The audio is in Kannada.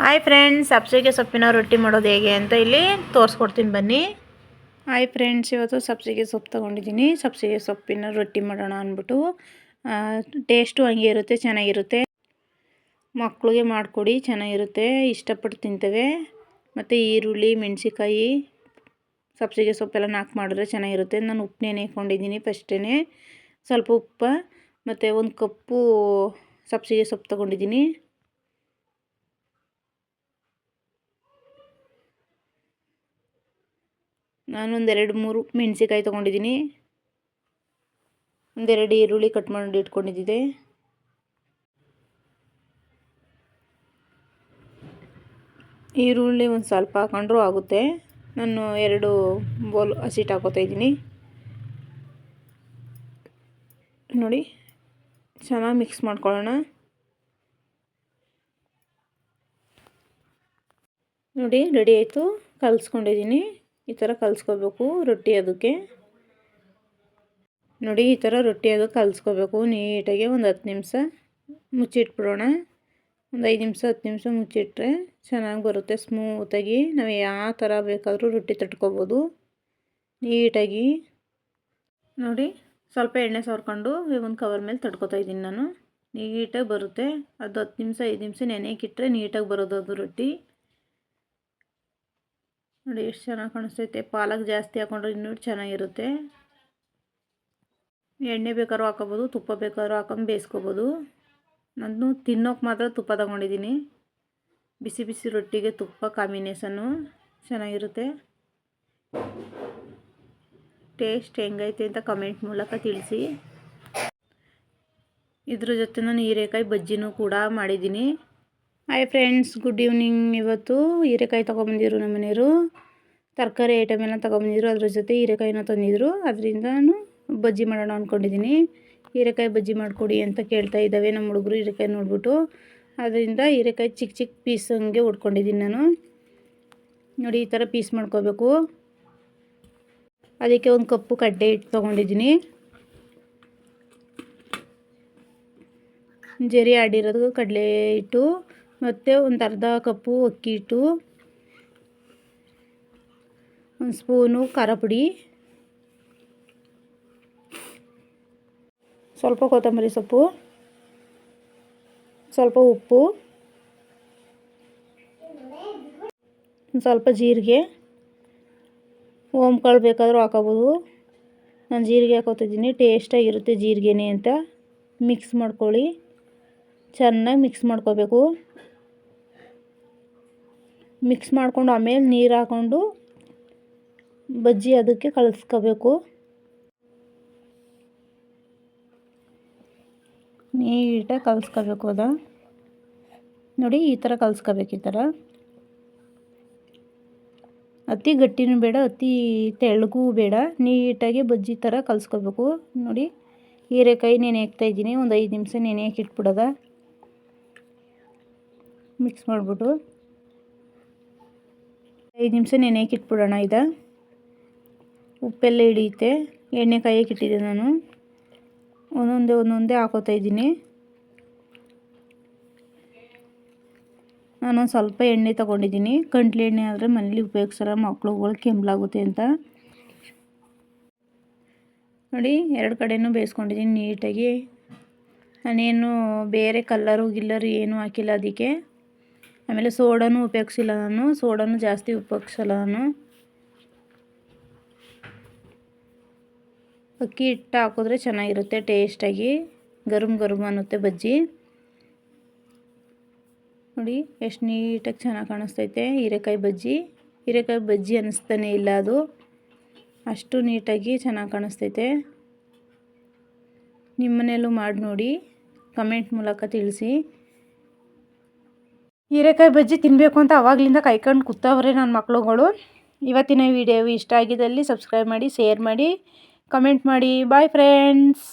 ಹಾಯ್ ಫ್ರೆಂಡ್ಸ್ ಸಬ್ಸಿಗೆ ಸೊಪ್ಪಿನ ರೊಟ್ಟಿ ಮಾಡೋದು ಹೇಗೆ ಅಂತ ಇಲ್ಲಿ ತೋರಿಸ್ಕೊಡ್ತೀನಿ ಬನ್ನಿ. ಹಾಯ್ ಫ್ರೆಂಡ್ಸ್ ಇವತ್ತು ಸಬ್ಸಿಗೆ ಸೊಪ್ಪು ತೊಗೊಂಡಿದ್ದೀನಿ. ಸಬ್ಸಿಗೆ ಸೊಪ್ಪಿನ ರೊಟ್ಟಿ ಮಾಡೋಣ ಅಂದ್ಬಿಟ್ಟು. ಟೇಸ್ಟು ಹಂಗೆ ಇರುತ್ತೆ, ಚೆನ್ನಾಗಿರುತ್ತೆ. ಮಕ್ಕಳಿಗೆ ಮಾಡಿಕೊಡಿ, ಚೆನ್ನಾಗಿರುತ್ತೆ. ಇಷ್ಟಪಟ್ಟು ತಿಂತೇವೆ. ಮತ್ತು ಈರುಳ್ಳಿ ಮೆಣಸಿಕಾಯಿ ಸಬ್ಸಿಗೆ ಸೊಪ್ಪೆಲ್ಲ ನಾಲ್ಕು ಮಾಡಿದ್ರೆ ಚೆನ್ನಾಗಿರುತ್ತೆ. ನಾನು ಉಪ್ಪನ್ನೇ ಹಾಕ್ಕೊಂಡಿದ್ದೀನಿ ಫಸ್ಟೇ ಸ್ವಲ್ಪ ಉಪ್ಪು, ಮತ್ತು ಒಂದು ಕಪ್ಪು ಸಬ್ಸಿಗೆ ಸೊಪ್ಪು ತೊಗೊಂಡಿದ್ದೀನಿ. ನಾನು ಎರಡು ಮೂರು ಮೆಣಸಿಕಾಯಿ ತೊಗೊಂಡಿದ್ದೀನಿ. ಒಂದೆರಡು ಈರುಳ್ಳಿ ಕಟ್ ಮಾಡಿ ಇಟ್ಕೊಂಡಿದ್ದೆ ಈರುಳ್ಳಿ ಒಂದು ಸ್ವಲ್ಪ ಹಾಕೊಂಡ್ರೂ ಆಗುತ್ತೆ. ನಾನು ಎರಡು ಬೋಲ್ ಹಸಿಟ್ಟು ಹಾಕೋತಾ ಇದ್ದೀನಿ. ನೋಡಿ, ಚೆನ್ನಾಗಿ ಮಿಕ್ಸ್ ಮಾಡ್ಕೊಳ್ಳೋಣ. ನೋಡಿ ರೆಡಿ ಆಯಿತು. ಕಲಿಸ್ಕೊಂಡಿದ್ದೀನಿ. ಈ ಥರ ಕಲಿಸ್ಕೋಬೇಕು, ರೊಟ್ಟಿ ಅದಕ್ಕೆ. ನೋಡಿ, ಈ ಥರ ರೊಟ್ಟಿ ಅದು ಕಲಿಸ್ಕೋಬೇಕು. ನೀಟಾಗಿ ಒಂದು ಹತ್ತು ನಿಮಿಷ ಮುಚ್ಚಿಟ್ಬಿಡೋಣ. ಒಂದು ಐದು ನಿಮಿಷ, ಹತ್ತು ನಿಮಿಷ ಮುಚ್ಚಿಟ್ರೆ ಚೆನ್ನಾಗಿ ಬರುತ್ತೆ, ಸ್ಮೂತಾಗಿ. ನಾವು ಯಾವ ಥರ ಬೇಕಾದರೂ ರೊಟ್ಟಿ ತಟ್ಕೋಬೋದು. ನೀಟಾಗಿ. ನೋಡಿ, ಸ್ವಲ್ಪ ಎಣ್ಣೆ ಸವರ್ಕೊಂಡು ಒಂದು ಕವರ್ ಮೇಲೆ ತಡ್ಕೊತಾ ಇದ್ದೀನಿ ನಾನು. ನೀಟಾಗಿ ಬರುತ್ತೆ. ಅದು ಹತ್ತು ನಿಮಿಷ, ಐದು ನಿಮಿಷ ನೆನೆಯಕ್ಕಿಟ್ರೆ ನೀಟಾಗಿ ಬರೋದು ಅದು ರೊಟ್ಟಿ. ನೋಡಿ ಎಷ್ಟು ಚೆನ್ನಾಗಿ ಕಾಣಿಸ್ತೈತೆ. ಪಾಲಕ್ ಜಾಸ್ತಿ ಹಾಕೊಂಡ್ರೆ ಇನ್ನೂ ಚೆನ್ನಾಗಿರುತ್ತೆ. ಎಣ್ಣೆ ಬೇಕಾದ್ರೂ ಹಾಕೋಬೋದು ತುಪ್ಪ ಬೇಕಾದ್ರೂ ಹಾಕೊಂಡು ಬೇಯಿಸ್ಕೋಬೋದು. ನಾನು ತಿನ್ನೋಕೆ ಮಾತ್ರ ತುಪ್ಪ ತಗೊಂಡಿದ್ದೀನಿ. ಬಿಸಿ ಬಿಸಿ ರೊಟ್ಟಿಗೆ ತುಪ್ಪ ಕಾಂಬಿನೇಷನ್ನು ಚೆನ್ನಾಗಿರುತ್ತೆ. ಟೇಸ್ಟ್ ಹೆಂಗೈತೆ ಅಂತ ಕಮೆಂಟ್ ಮೂಲಕ ತಿಳಿಸಿ. ಇದ್ರ ಜೊತೆ ನಾನು ಹೀರೆಕಾಯಿ ಬಜ್ಜಿನೂ ಕೂಡ ಮಾಡಿದ್ದೀನಿ. ಹಾಯ್ ಫ್ರೆಂಡ್ಸ್ ಗುಡ್ ಈವ್ನಿಂಗ್ ಇವತ್ತು ಹೀರೆಕಾಯಿ ತೊಗೊಂಬಂದಿರು ನಮ್ಮ ಮನೆಯವರು. ತರಕಾರಿ ಐಟಮ್ ಎಲ್ಲ ತೊಗೊಂಬಂದಿದ್ರು. ಅದ್ರ ಜೊತೆ ಹೀರೆಕಾಯಿನ ತಂದಿದ್ರು. ಅದರಿಂದ ನಾನು ಬಜ್ಜಿ ಮಾಡೋಣ ಅಂದ್ಕೊಂಡಿದ್ದೀನಿ ಹೀರೆಕಾಯಿ ಬಜ್ಜಿ ಮಾಡಿಕೊಡಿ ಅಂತ ಕೇಳ್ತಾ ಇದ್ದಾವೆ ನಮ್ಮ ಹುಡುಗರು ಹೀರೆಕಾಯಿ ನೋಡ್ಬಿಟ್ಟು. ಅದರಿಂದ ಹೀರೆಕಾಯಿ ಚಿಕ್ಕ ಚಿಕ್ಕ ಪೀಸ್ ಹಂಗೆ ಉಟ್ಕೊಂಡಿದ್ದೀನಿ ನಾನು. ನೋಡಿ, ಈ ಥರ ಪೀಸ್ ಮಾಡ್ಕೋಬೇಕು. ಅದಕ್ಕೆ ಒಂದು ಕಪ್ಪು ಕಡ್ಡೆ ಹಿಟ್ಟು ತೊಗೊಂಡಿದ್ದೀನಿ. ಜರಿ ಆಡಿರೋದು ಕಡಲೆ ಹಿಟ್ಟು. ಮತ್ತು ಒಂದು ಅರ್ಧ ಕಪ್ಪು ಅಕ್ಕಿ ಹಿಟ್ಟು ಒಂದು ಸ್ಪೂನು ಖಾರ ಪುಡಿ. ಸ್ವಲ್ಪ ಕೊತ್ತಂಬರಿ ಸೊಪ್ಪು, ಸ್ವಲ್ಪ ಉಪ್ಪು ಸ್ವಲ್ಪ ಜೀರಿಗೆ. ಕಾಳು ಬೇಕಾದರೂ ಹಾಕೋಬೋದು. ನಾನು ಜೀರಿಗೆ ಹಾಕೋತಿದ್ದೀನಿ ಟೇಸ್ಟಾಗಿರುತ್ತೆ ಜೀರಿಗೆನೇ ಅಂತ. ಮಿಕ್ಸ್ ಮಾಡ್ಕೊಳ್ಳಿ. ಚೆನ್ನಾಗಿ ಮಿಕ್ಸ್ ಮಾಡ್ಕೋಬೇಕು. ಮಿಕ್ಸ್ ಮಾಡಿಕೊಂಡು ಆಮೇಲೆ ನೀರು ಹಾಕ್ಕೊಂಡು ಬಜ್ಜಿ ಅದಕ್ಕೆ ಕಲಿಸ್ಕೋಬೇಕು ನೀಟಾಗಿ ಕಲಿಸ್ಕೋಬೇಕು ಅದ. ನೋಡಿ ಈ ಥರ ಕಲಿಸ್ಕೋಬೇಕು ಈ ಥರ ಅತಿ ಗಟ್ಟಿನೂ ಬೇಡ, ಅತಿ ತೆಳ್ಳಗೂ ಬೇಡ. ನೀಟಾಗಿ ಬಜ್ಜಿ ಥರ ಕಲಿಸ್ಕೋಬೇಕು ನೋಡಿ ಹೀರೆಕಾಯಿ ನೆನೆ ಹಾಕ್ತಾಯಿದ್ದೀನಿ ಒಂದು ಐದು ನಿಮಿಷ ನೆನೆ ಹಾಕಿ ಇಟ್ಬಿಡೋದ ಮಿಕ್ಸ್ ಮಾಡಿಬಿಟ್ಟು. ಐದು ನಿಮಿಷ ನೆನೆಯಕ್ಕೆ ಇಟ್ಬಿಡೋಣ ಇದು ಉಪ್ಪೆಲ್ಲ ಹಿಡಿಯುತ್ತೆ. ಎಣ್ಣೆ ಕಾಯಕ್ಕೆ ಇಟ್ಟಿದ್ದೆ ನಾನು. ಒಂದೊಂದೇ ಒಂದೊಂದೇ ಹಾಕೋತಾ ಇದ್ದೀನಿ. ನಾನು ಸ್ವಲ್ಪ ಎಣ್ಣೆ ತೊಗೊಂಡಿದ್ದೀನಿ. ಗಂಟ್ಲು ಎಣ್ಣೆ ಆದರೆ ಮನೇಲಿ ಉಪಯೋಗಿಸಲ್ಲ ಮಕ್ಳುಗಳು ಕೆಂಬ್ಲಾಗುತ್ತೆ ಅಂತ. ನೋಡಿ, ಎರಡು ಕಡೆಯೂ ಬೇಯಿಸ್ಕೊಂಡಿದ್ದೀನಿ ನೀಟಾಗಿ. ನಾನೇನು ಬೇರೆ ಕಲ್ಲರು ಗಿಲ್ಲರು ಏನೂ ಹಾಕಿಲ್ಲ ಅದಕ್ಕೆ. ಆಮೇಲೆ ಸೋಡಾನು ಉಪಯೋಗಿಸಿಲ್ಲ ನಾನು ಸೋಡಾನು ಜಾಸ್ತಿ ಉಪಯೋಗಿಸಲ್ಲ ನಾನು ಅಕ್ಕಿ ಹಿಟ್ಟು ಹಾಕಿದ್ರೆ ಚೆನ್ನಾಗಿರುತ್ತೆ ಟೇಸ್ಟಾಗಿ. ಗರುಮ್ ಗರುಮ್ ಅನ್ನುತ್ತೆ ಬಜ್ಜಿ. ನೋಡಿ, ಎಷ್ಟು ನೀಟಾಗಿ ಚೆನ್ನಾಗಿ ಕಾಣಿಸ್ತೈತೆ ಹೀರೆಕಾಯಿ ಬಜ್ಜಿ. ಹೀರೆಕಾಯಿ ಬಜ್ಜಿ ಅನ್ನಿಸ್ತಾನೆ ಇಲ್ಲ ಅದು. ಅಷ್ಟು ನೀಟಾಗಿ ಚೆನ್ನಾಗಿ ಕಾಣಿಸ್ತೈತೆ. ನಿಮ್ಮನೆಯಲ್ಲೂ ಮಾಡಿ ನೋಡಿ. ಕಮೆಂಟ್ ಮೂಲಕ ತಿಳಿಸಿ. ಹೀರೆಕಾಯಿ ಬಜ್ಜಿ ತಿನ್ನಬೇಕು ಅಂತ ಅವಾಗಲಿಂದ ಕಾಯ್ಕೊಂಡು ಕೂತವ್ರೆ ನನ್ನ ಮಕ್ಕಳುಗಳು ಇವತ್ತಿನ ವಿಡಿಯೋ ಇಷ್ಟ ಆಗಿದ್ದಲ್ಲಿ ಸಬ್ಸ್ಕ್ರೈಬ್ ಮಾಡಿ ಶೇರ್ ಮಾಡಿ ಕಮೆಂಟ್ ಮಾಡಿ. Bye friends